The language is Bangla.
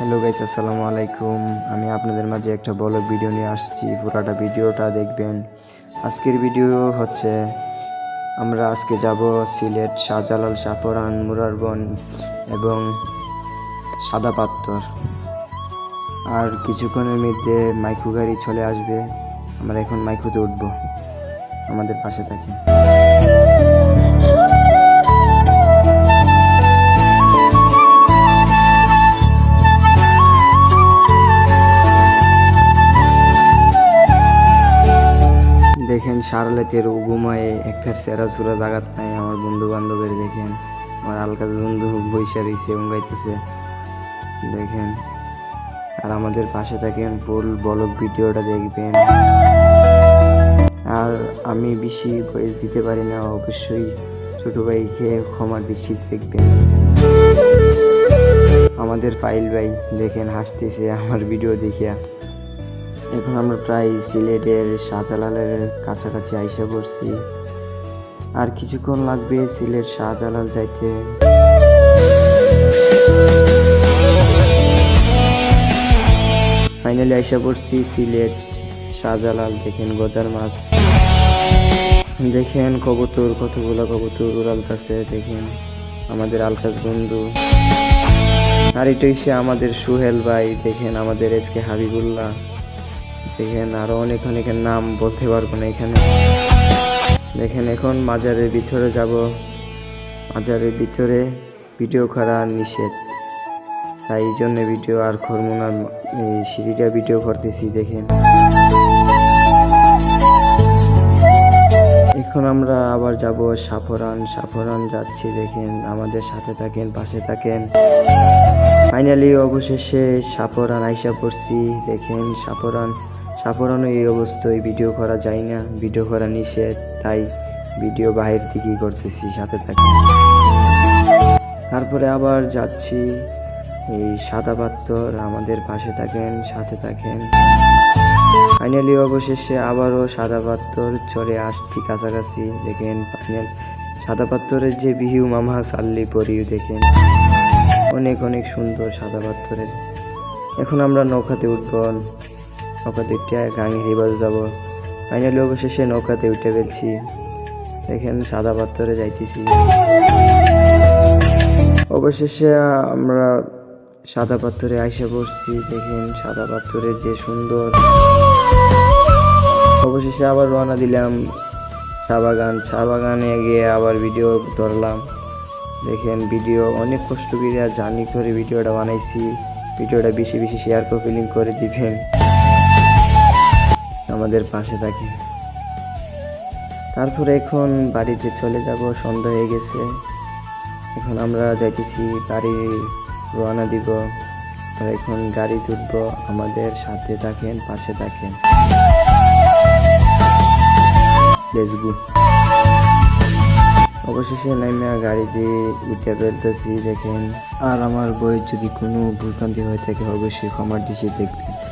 হ্যালো গাইস, আসসালামু আলাইকুম। আমি আপনাদের মাঝে একটা বড় ভিডিও নিয়ে আসছি। পুরাটা ভিডিওটা দেখবেন। আজকের ভিডিও হচ্ছে, আমরা আজকে যাব সিলেট শাহজালাল শাহপরান মুরারবন এবং সাদা পাত্তর আর কিছুক্ষণের মধ্যে মাইকু গাড়ি চলে আসবে। আমরা এখন মাইকুতে উঠব। আমাদের পাশে থাকি সারলেতের ঘুমায়, একটার সেরা সুরা জাগাত নাই, আমার বন্ধু বান্ধবের দেখেন। আমার আলকাজ বন্ধু বৈশা রয়েছে উঙ্গাইতেছে দেখেন। আর আমাদের পাশে থাকেন ফুল বলক ভিডিওটা দেখবেন। আর আমি বেশি বয়স দিতে পারি না, অবশ্যই ছোট ভাইকে ক্ষমার দৃষ্টিতে দেখবেন। আমাদের পাইল ভাই দেখেন, হাসতেছে, আমার ভিডিও দেখিয়া। এখন আমরা প্রায় সিলেটের শাহজালালের কাছাকাছি আইসা পড়ছি। আর কিছুক্ষণ লাগবে সিলেট শাহজালাল যাইতে। ফাইনালি আইসা পড়ছি সিলেট শাহজালাল। দেখেন গজার মাছ। দেখেন কবুতর, কতগুলো কবুতর উড়ালতাছে। দেখেন আমাদের আলকাজ বন্ধু। আর এটা হচ্ছে আমাদের সুহেল ভাই, দেখেন আমাদের এসকে হাবিবুল্লাহ। দেখেন আরও অনেক অনেকের নাম বলতে পারব না এখানে। দেখেন এখন মাজারের ভিতরে যাব। মাজারের ভিতরে ভিডিও করা নিষেধ। তাই এই জন্য ভিডিও আর করব না। সিঁড়িটা ভিডিও করতেছি, দেখেন। এখন আমরা আবার যাব সাফরান। সাফরান যাচ্ছি, দেখেন, আমাদের সাথে থাকেন, পাশে থাকেন। ফাইনালি অবশেষে সাপরান আইসা পড়ছি। দেখেন, সাপরান, সাপরানও এই অবস্থায় ভিডিও করা যায় না। ভিডিও করা নিষেধ, তাই ভিডিও বাহির থেকেই করতেছি, সাথে থাকি। তারপরে আবার যাচ্ছি। এই সাদা পাত্তর আমাদের পাশে থাকেন, সাথে থাকেন। ফাইনালি অবশেষে আবারও সাদা পাত্তর চলে আসছি কাছাকাছি। দেখেন ফাইনাল সাদা পাত্তরের যে বিহু মামা সাল্লি পরিও দেখেন। অনেক অনেক সুন্দর সাদা পাথরের এখন আমরা নৌকাতে উঠব। নৌকাতে উঠে গাঙ্গির বাজু যাব। ফাইনালি অবশেষে নৌকাতে উঠে ফেলছি। দেখেন, সাদা পাথরে যাইতেছি। অবশেষে আমরা সাদা পাথরে আইসা পড়ছি। দেখেন, সাদা পাথরের যে সুন্দর। অবশেষে আবার রওনা দিলাম। চা বাগান, চা বাগানে গিয়ে আবার ভিডিও ধরলাম। দেখেন ভিডিও, অনেক কষ্ট করে জার্নি করে ভিডিওটা বানাইছি। ভিডিওটা বেশি বেশি শেয়ার করে ফিলিং করে দিবেন। আমাদের পাশে থাকেন। তারপরে এখন বাড়িতে চলে যাব, সন্ধ্যা হয়ে গেছে। এখন আমরা যাইতেছি বাড়ি রওনা দিব। আর এখন গাড়ি তুলব, আমাদের সাথে থাকেন, পাশে থাকেন। লেটস গো অবশেষে নাইমা গাড়িতে উঠে ফেলতেছি, দেখেন। আর আমার বইয়ের যদি কোনো ভুলভ্রান্তি হয়ে থাকে, অবশ্যই ক্ষমার দিশে দেখবেন।